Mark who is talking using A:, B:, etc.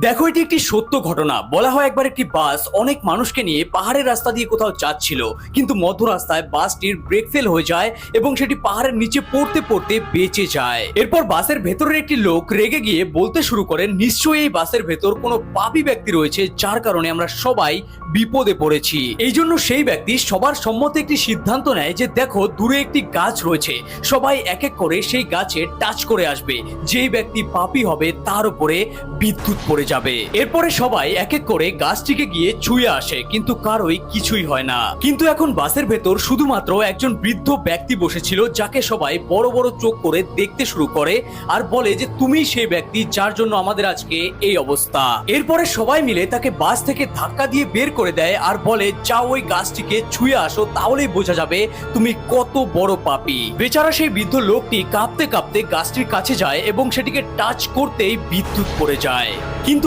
A: দেখো, এটি একটি সত্য ঘটনা। বলা হয় একবার একটি বাস অনেক মানুষকে নিয়ে পাহাড়ের রাস্তা দিয়ে কোথাও যাচ্ছিল। কিন্তু মধ্য রাস্তায় বাসটির ব্রেক ফেল হয়ে যায় এবং সেটি পাহাড়ের নিচে পড়তে পড়তে বেঁচে যায়। এরপর বাসের ভেতরের একটি লোক রেগে গিয়ে বলতে শুরু করেন, নিশ্চয়ই এই বাসের ভেতর কোনো পাপী ব্যক্তি রয়েছে, যার কারণে আমরা সবাই বিপদে পড়েছি। এই জন্য সেই ব্যক্তি সবার সম্মতে একটি সিদ্ধান্ত নেয় যে, দেখো, দূরে একটি গাছ রয়েছে। সবাই এক এক করে সেই গাছে টাচ করে আসবে। যেই ব্যক্তি পাপী হবে তার উপরে বিদ্যুৎ পড়ে যাবে। এরপরে সবাই এক এক করে গাছটিকে গিয়ে ছুঁয়ে আসে, কিন্তু কারোই কিছুই হয় না। কিন্তু এখন বাসের ভেতর শুধুমাত্র একজন বৃদ্ধ ব্যক্তি বসেছিল, যাকে সবাই বড় বড় চোখ করে দেখতে শুরু করে আর বলে যে তুমি সেই ব্যক্তি যার জন্য আমাদের আজকে এই অবস্থা। এরপরে সবাই মিলে তাকে বাস থেকে ধাক্কা দিয়ে বের করে দেয় আর বলে, যাও ওই গাছটিকে ছুঁয়ে আসো, তাহলেই বোঝা যাবে তুমি কত বড় পাপী। বেচারা সেই বৃদ্ধ লোকটি কাঁপতে কাঁপতে গাছটির কাছে যায় এবং সেটিকে টাচ করতেই বিদ্যুৎ পড়ে যায়।